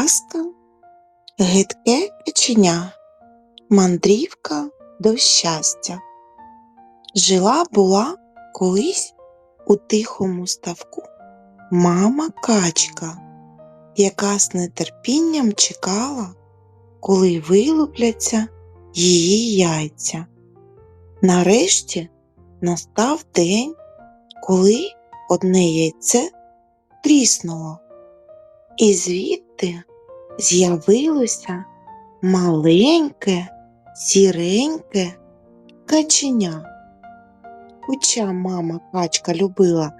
Казка Гидке каченя Мандрівка до щастя. Жила була колись у тихому ставку мама качка, яка з нетерпінням чекала, коли вилупляться її яйця. Нарешті настав день, коли одне яйце тріснуло. І звідти з'явилося маленьке, сіреньке каченя. Хоча мама качка любила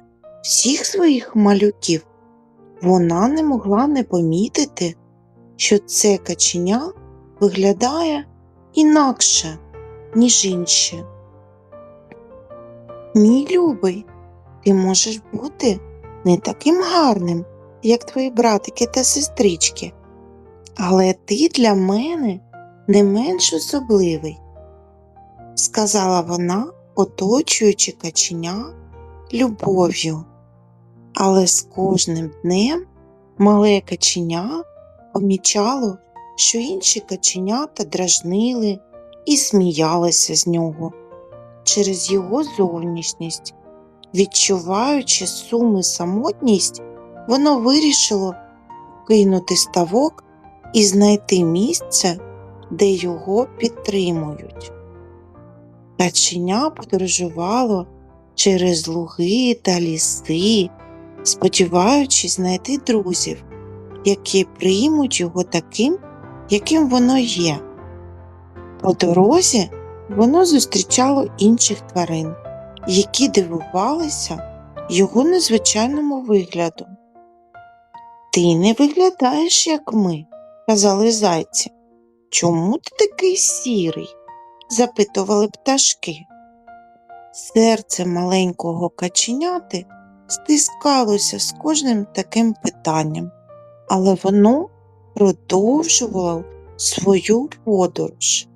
всіх своїх малюків, вона не могла не помітити, що це каченя виглядає інакше, ніж інші. Мій любий, ти можеш бути не таким гарним, як твої братики та сестрички, але ти для мене не менш особливий, сказала вона, оточуючи каченя любов'ю. Але з кожним днем мале каченя помічало, що інші каченята дражнили і сміялися з нього через його зовнішність. Відчуваючи сум і самотність, воно вирішило кинути ставок і знайти місце, де його підтримують. Каченя подорожувало через луги та ліси, сподіваючись знайти друзів, які приймуть його таким, яким воно є. По дорозі воно зустрічало інших тварин, які дивувалися його незвичайному вигляду. Ти не виглядаєш, як ми, казали зайці. Чому ти такий сірий? запитували пташки. Серце маленького каченяти стискалося з кожним таким питанням, але воно продовжувало свою подорож.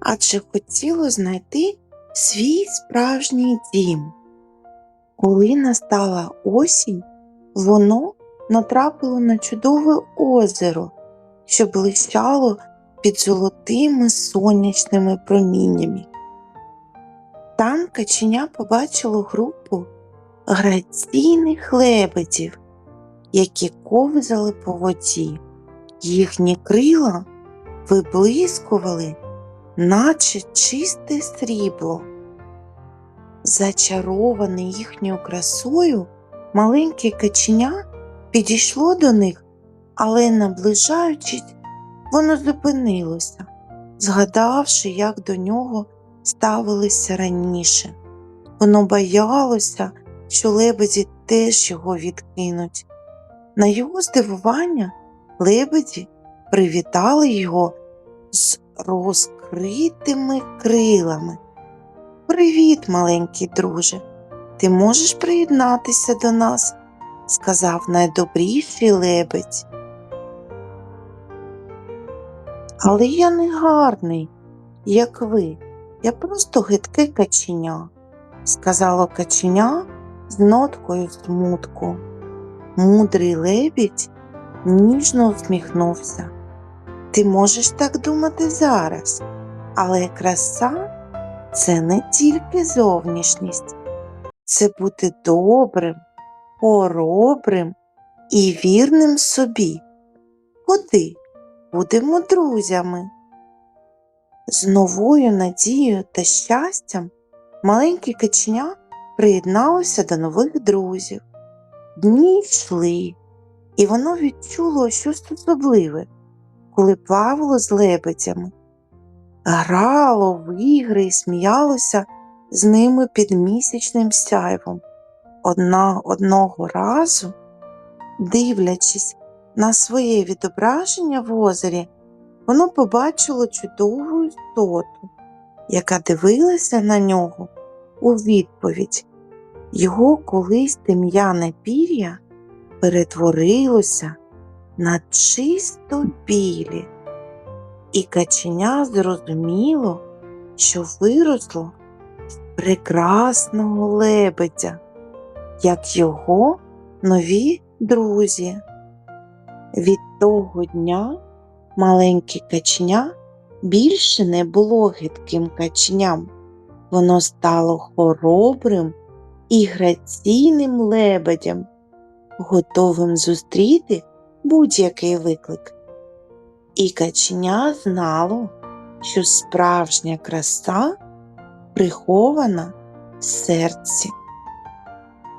Адже хотіло знайти свій справжній дім. Коли настала осінь, воно натрапило на чудове озеро, що блищало під золотими сонячними проміннями. Там каченя побачило групу граційних лебедів, які ковзали по воді. Їхні крила виблискували, наче чисте срібло. Зачароване їхньою красою, маленьке каченя підійшло до них, але, наближаючись, воно зупинилося, згадавши, як до нього ставилися раніше. Воно боялося, що лебеді теж його відкинуть. На його здивування лебеді привітали його з розкритими крилами. Привіт, маленький друже. Ти можеш приєднатися до нас? Сказав найдобріший лебедь. Але я не гарний, як ви. Я просто гидке каченя, сказало каченя з ноткою смутку. Мудрий лебідь ніжно усміхнувся. Ти можеш так думати зараз, але краса це не тільки зовнішність, це бути добрим, хоробрим і вірним собі. Ходи, будемо друзями. З новою надією та щастям маленьке каченя приєдналося до нових друзів. Дні йшли, і воно відчуло щось особливе, коли плавало з лебедями, грало в ігри і сміялося з ними під місячним сяйвом. Одна одного разу, дивлячись на своє відображення в озері, воно побачило чудову істоту, яка дивилася на нього у відповідь. Його колись тем'яне пір'я перетворилося на чисто білі, і каченя зрозуміло, що виросло з прекрасного лебедя, як його нові друзі. Від того дня маленьке каченя більше не було гидким каченям. Воно стало хоробрим і граційним лебедем, готовим зустріти будь-який виклик. І каченя знало, що справжня краса прихована в серці.